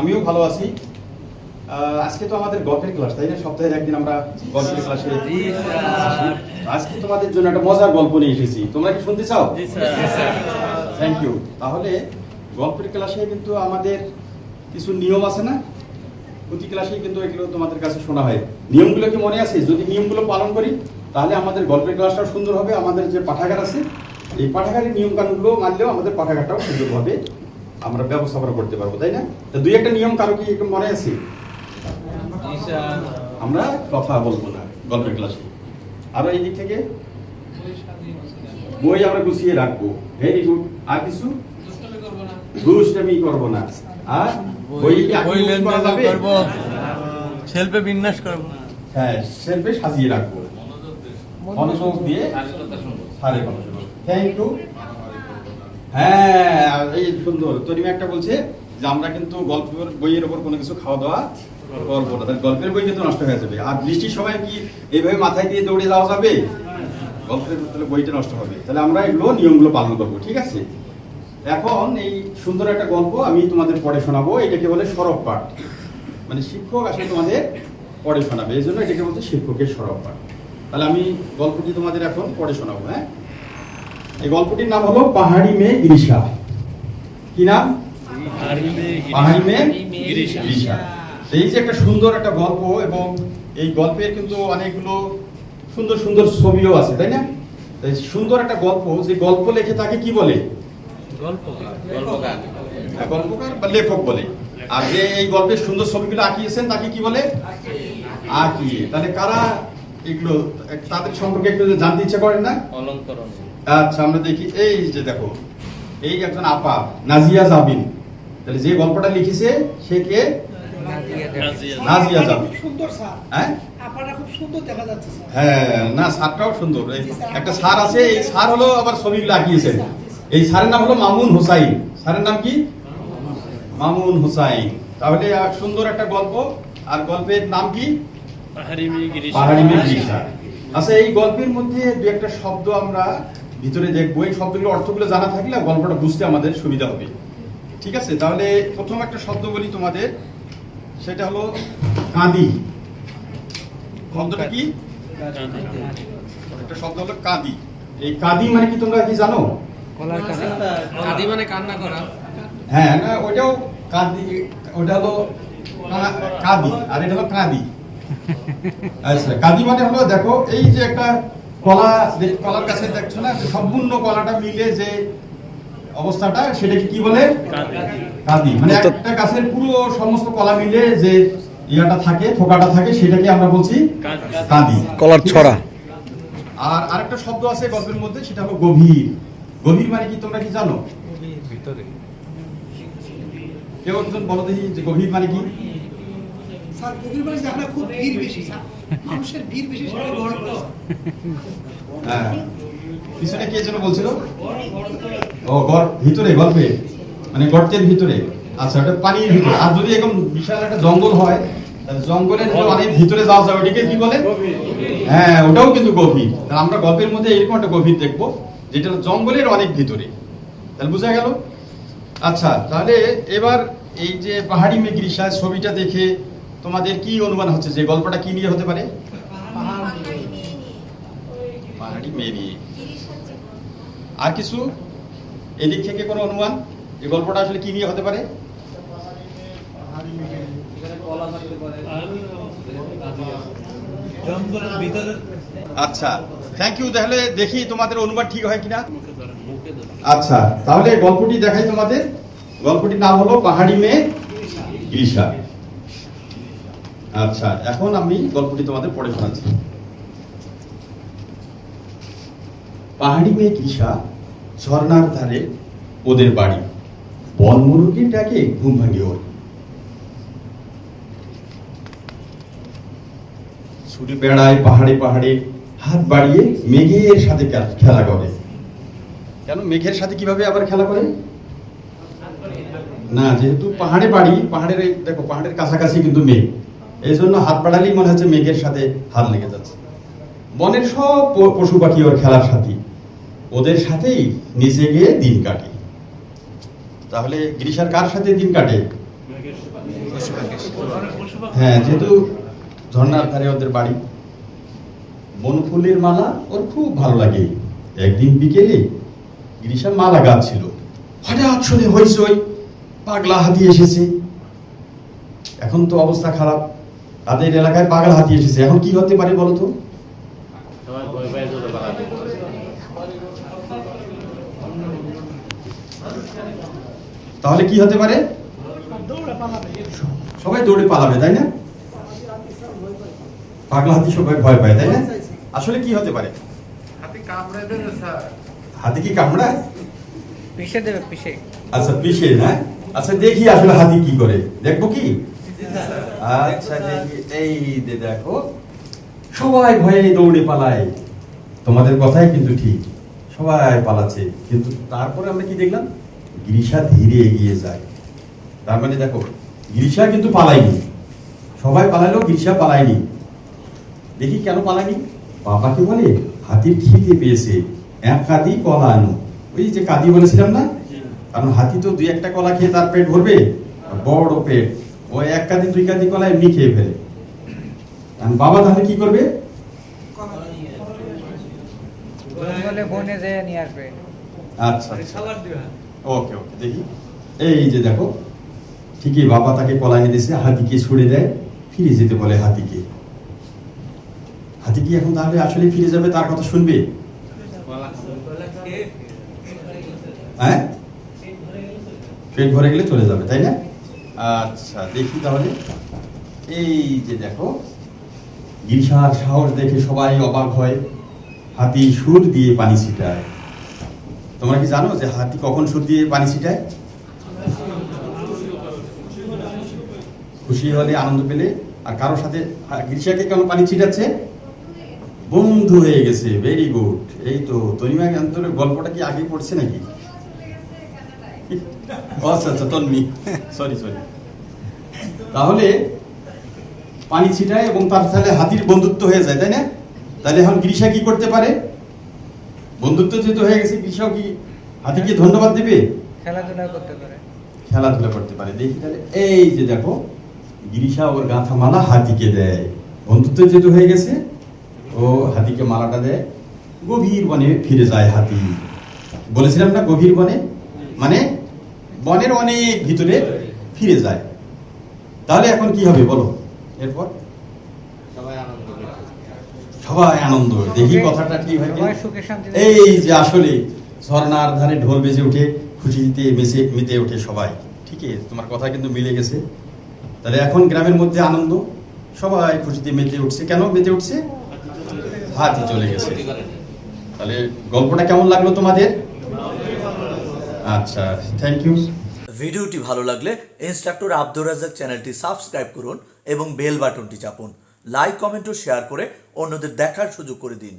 আমিও ভালো আছি। আজকে তো আমাদের গল্পের ক্লাস তাই না? সপ্তাহে একদিন আমরা গল্পের ক্লাসে আজকে তোমাদের জন্য একটা মজার গল্প নিয়ে এসেছি। তোমরা কি শুনতে চাও? থ্যাংক ইউ তাহলে গল্পের ক্লাসে কিন্তু আমাদের কিছু নিয়ম আছে না? প্রতি ক্লাসেই কিন্তু এগুলো তোমাদের কাছে শোনা হয়। নিয়মগুলো কি মনে আছে? যদি নিয়মগুলো পালন করি তাহলে আমাদের গল্পের ক্লাসটাও সুন্দর হবে। আমাদের যে পাঠাগার আছে এই পাঠাগারের নিয়ম কানুনগুলো মানলেও আমাদের পাঠাগারটাও সুন্দরভাবে আমরা ব্যবস্থাপনা করতে পারব তাই না? তো দুই একটা নিয়ম কারও কি মনে আছে? আমরা কথা বলব না গল্পের ক্লাসে। আরও এই দিক থেকে? বই আমরা গুছিয়ে রাখব। ভেরি গুড আর কিছু? দুষ্টামি করব না। আর বই বই করা লেনদেন যাবে? করব শিল্পে বিন্যাস করব। হ্যাঁ সেলফে সাজিয়ে রাখব। মনোযোগ দিয়ে। সারে থ্যাংক ইউ হ্যাঁ এই সুন্দর তরিমা একটা বলছে যে আমরা কিন্তু গল্পের বইয়ের ওপর কোনো কিছু খাওয়া দাওয়া করব না। গল্পের বই কিন্তু নষ্ট হয়ে যাবে। আর বৃষ্টির সময় কি এইভাবে মাথায় দিয়ে দৌড়ে যাওয়া যাবে? গল্পের তাহলে বইটা নষ্ট হবে। তাহলে আমরা এগুলো, নিয়মগুলো পালন করব, ঠিক আছে? এখন এই সুন্দর একটা গল্প আমি তোমাদের পড়ে শোনাবো। এটাকে বলে সরব পাঠ। মানে শিক্ষক আসলে তোমাদের পড়ে শোনাবে। এই জন্য এটাকে বলতে শিক্ষকের সরব পাঠ। তাহলে আমি গল্পটি তোমাদের এখন পড়ে শোনাবো হ্যাঁ? এই গল্পটির নাম হলো পাহাড়ি মেয়ে গিরিশা। কি নাম? পাহাড়ি মেয়ে গিরিশা। এই যে একটা সুন্দর একটা গল্প এবং এই গল্পের কিন্তু অনেকগুলো সুন্দর সুন্দর ছবিও আছে তাই না? তাই সুন্দর একটা গল্প যে গল্প লেখে তাকে কি বলে? হ্যাঁ, গল্পকার বা লেখক বলে। আর যে এই গল্পের সুন্দর ছবিগুলো আঁকিয়েছেন তাকে কি বলে? আঁকিয়ে। তাহলে কারা এগুলো তাদের সম্পর্কে একটু জানতে ইচ্ছা করেন না? অলঙ্করণ। আচ্ছা আমরা দেখি এই যে দেখো এই একজন আপা নাজিয়া জাবিন। তাহলে যে গল্পটা লিখেছে সে কে? নাজিয়া জাবিন। সুন্দর স্যার। হ্যাঁ? আপনারা খুব সুন্দর দেখা যাচ্ছে স্যার। হ্যাঁ না সারটাও সুন্দর। একটা সার আছে এই হলো আবার নাম হলো মামুন হোসাইন। সারের নাম কি? মামুন হোসাইন। তাহলে সুন্দর একটা গল্প। আর গল্পের নাম কি? পাহাড়ি মেয়ে গিরিশা। পাহাড়ি মেয়ে গিরিশা। আচ্ছা এই গল্পের মধ্যে দু একটা শব্দ আমরা ভিতরে দেখব এই শব্দগুলো অর্থগুলো জানা থাকলে গল্পটা বুঝতে আমাদের সুবিধা হবে। ঠিক আছে? তাহলে প্রথম একটা শব্দ বলি তোমাদের। সেটা হলো কাঁদি। শব্দটা কি? একটা শব্দ হলো কাঁদি। এই কাঁদি মানে কি তোমরা কি জানো? আদি মানে কান্না করা। হ্যাঁ না ওইটাও কাঁদি ওটা হলো কাঁদি আর এটা হলো কাঁদি। আচ্ছা কাঁদি মানে হলো দেখো এই যে একটা কলা কলার গাছে দেখছ না? সম্পূর্ণ কলাটা মিলে যে অবস্থাটা সেটাকে কি বলে? কাঁদি। মানে একটা গাছের পুরো সমস্ত কলা মিলে যে ইয়াটা থাকে থোকাটা থাকে সেটাকে আমরা বলছি কাঁদি। কলার ছড়া। আর আরেকটা শব্দ আছে গল্পের মধ্যে সেটা হলো গভীর। গভীর মানে কি তোমরা কি জানো? কেউ একজন বলো দেখি যে গভীর মানে কি? স্যার গভীর মানে খুব ভিড় বেশি স্যার। মানুষের ভিড় বেশি হ্যাঁ। পিছনে কে যেন বলছিল? ও গড় ভিতরে গল্পে। মানে গর্তের ভিতরে। আচ্ছা ওটা পানির ভিতরে। আর যদি এরকম বিশাল একটা জঙ্গল হয় তাহলে জঙ্গলের অনেক ভিতরে যাওয়া যায় ওটাকে কি বলে? হ্যাঁ ওটাও কিন্তু গভীর। তাহলে আমরা গল্পের মধ্যে এরকম একটা গভীর দেখব যেটা জঙ্গলের অনেক ভিতরে। তাহলে বোঝা গেল? আচ্ছা তাহলে এবার এই যে পাহাড়ি মেঘরিসা ছবিটা দেখে তোমাদের কি অনুমান হচ্ছে যে গল্পটা কি নিয়ে হতে পারে? পাহাড়ি মেয়ে নিয়ে। আর কিছু? এদিক থেকে কোনো অনুমান? এই গল্পটা আসলে কি নিয়ে হতে পারে? আচ্ছা থ্যাংক ইউ তাহলে দেখি তোমাদের অনুমান ঠিক হয় কিনা। আচ্ছা তাহলে গল্পটি দেখাই তোমাদের। গল্পটির নাম হলো পাহাড়ি মেয়ে গিরিশা আচ্ছা এখন আমি গল্পটি তোমাদের পড়ে শোনাচ্ছি। পাহাড়ি মেয়ে গিরিশা ঝর্ণার ধারে ওদের বাড়ি। বন মুরগির ডাকে ঘুম ভাঙে ওর। ছুটে বেড়ায় পাহাড়ে পাহাড়ে, হাত বাড়িয়ে মেঘের সাথে খেলা করে। কেন, মেঘের সাথে কীভাবে আবার খেলা করে? না, যেহেতু পাহাড়ে বাড়ি, পাহাড়ের দেখো, পাহাড়ের কাছাকাছি কিন্তু মেঘ। এই জন্য হাত বাড়ালেই মনে হচ্ছে মেঘের সাথে হাত লেগে যাচ্ছে। বনের সব পশু পাখি ওর খেলার সাথী। ওদের সাথেই নিচে গিয়ে দিন কাটে। তাহলে গ্রীষার কার সাথে দিন কাটে? হ্যাঁ যেহেতু ঝর্ণার ধারে ওদের বাড়ি। বনফুলের মালা ওর খুব ভালো লাগে। একদিন বিকেলে গিরিশা মালা গাচ্ছিল হঠাৎ শুনে হইসই পাগলা হাতি এসেছে। এখন তো অবস্থা খারাপ। তাদের এলাকায় পাগলা হাতি এসেছে। এখন কি হতে পারে বলো তো? তাহলে কি হতে পারে? সবাই দৌড়ে পালাবে তাই না? পাগলা হাতি সবাই ভয় পায় তাই না? আসলে কি হতে পারে? হাতি কি কামড়ায়? পিষে দেবে পিষে। আচ্ছা পিছিয়ে না আচ্ছা দেখি আসলে হাতি কি করে। দেখব কি? আচ্ছা এই যে দেখো সবাই ভয়ে দৌড়ে পালায়। তোমাদের কথাই কিন্তু ঠিক। সবাই পালাচ্ছে। কিন্তু তারপরে আমরা কি দেখলাম? গিরিশা ধীরে এগিয়ে যায়। তার মানে দেখো গিরিশা কিন্তু পালায়নি। সবাই পালালেও গিরিশা পালায়নি। দেখি কেন পালায়নি? বাবাকে বলে হাতির খিদে পেয়েছে। এক কাদি কলা আনো। ওই যে কাদি বলেছিলাম না? কারণ হাতি তো দুই একটা কলা খেয়ে তার পেট ভরবে। বড় পেট। ও এক কাদি দুই কাদি কলা এমনি খেয়ে ফেলে বাবা তাহলে কি করবে? বলে বনে যেয়ে নিয়ে আসবে। আচ্ছা ওকে ওকে দেখি। এই যে দেখো ঠিকই বাবা তাকে কলা এনে দিয়েছে হাতিকে ছুড়ে দেয় ফিরে যেতে বলে হাতিকে। হাতি কি এখন তাহলে আসলে ফিরে যাবে তার কথা শুনবে? হ্যাঁ? পেট ভরে গেলে চলে যাবে। তাই না আচ্ছা দেখি তাহলে। এই যে দেখো গিরিশার সাহস দেখে সবাই অবাক হয়। হাতি সুর দিয়ে পানি ছিটায়। তোমরা কি জানো যে হাতি কখন সুর দিয়ে পানি ছিটায়? খুশি হলে, আনন্দ পেলে। আর কারোর সাথে গিরিশাকে কেন পানি ছিটাচ্ছে? বন্ধু হয়ে গেছে ভেরি গুড এই তো, তনিমা অন্তরের গল্পটা কি আগে পড়ছে নাকি? আচ্ছা আচ্ছা তন্মি সরি সরি তাহলে পানি ছিটায় এবং তার সাথে হাতির বন্ধুত্ব হয়ে যায় তাই না? তাহলে এখন গিরিশা কি করতে পারে? বন্ধুত্ব যেহেতু হয়ে গেছে গিরিশাও কি হাতিকে ধন্যবাদ দেবে? খেলাধুলা করতে পারে। খেলাধুলা করতে পারে। দেখি তাহলে এই যে দেখো গিরিশা ওর গাঁথা মালা হাতিকে দেয়। বন্ধুত্ব যেহেতু হয়ে গেছে ও হাতিকে মালাটা দেয়। গভীর বনে ফিরে যায় হাতি। বলেছিলাম না গভীর বনে? মানে বনের অনেক ভিতরে ফিরে যায়। তাহলে এখন কি হবে বলো? এরপর? সবাই আনন্দ দেখি কথাটা কি হয়। এই যে আসলে ঝর্ণার ধারে ঢোল বেজে উঠে খুশিতে মেসে মেতে ওঠে সবাই। ঠিকই তোমার কথা কিন্তু মিলে গেছে। তাহলে এখন গ্রামের মধ্যে আনন্দ। সবাই খুশিতে মেতে উঠছে। কেন মেতে উঠছে? হাতি চলে গেছে। তাহলে গল্পটা কেমন লাগল তোমাদের? আচ্ছা থ্যাংক ইউ ভিডিওটি ভালো লাগলে ইনস্ট্রাক্টর আব্দুর রাজাক চ্যানেলটি সাবস্ক্রাইব করুন এবং বেল বাটনটি চাপুন। লাইক কমেন্ট ও শেয়ার করে অন্যদের দেখার সুযোগ করে দিন।